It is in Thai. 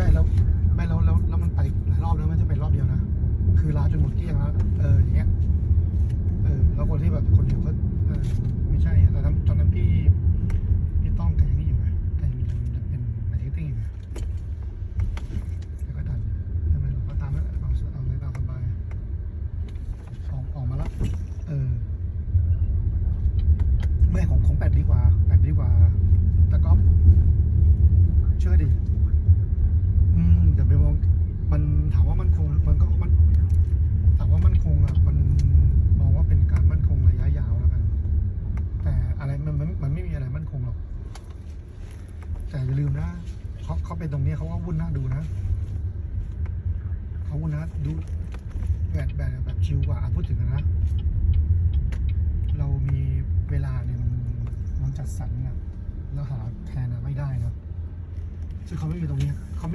ช่แล้วไม่แล้วแล้วแล้วมันไปหลายรอบแล้วมันจะเป็นรอบเดียวนะ คือลาจนหมดเกลี้ยงแล้วเอออย่างเงี้ยเออแล้วคนที่แบบคนอยู่ก็เออไม่ใช่อะตอนนั้นตอนนั้นพี่พี่ต้องกับย่างนี้อยู่ไงแต่มีเป็นมาร์เก็ตติ้งอยู่ไงแล้วก็ดันทำไมเราก็ตามแล้วเอาเอาเลยตามสบายออกออกมาแล้วเออไม่ของของแปดดีกว่าแปดดีกว่าต่ก็เชื่อดิ อะไรมันมันมันไม่มีอะไรมั่นคงหรอก แต่อย่าลืมนะเขาเขาเป็นตรงนี้เขาก็วุ่นหน้าดูนะเขาวุ่นนะดูแบบแบบแบบชิวกว่าพูดถึงนะ เรามีเวลาเนี่ยมันมันจัดสรรอะแล้วหาแทนไม่ได้นะซึ่งเขาไม่มีตรงนี้เขา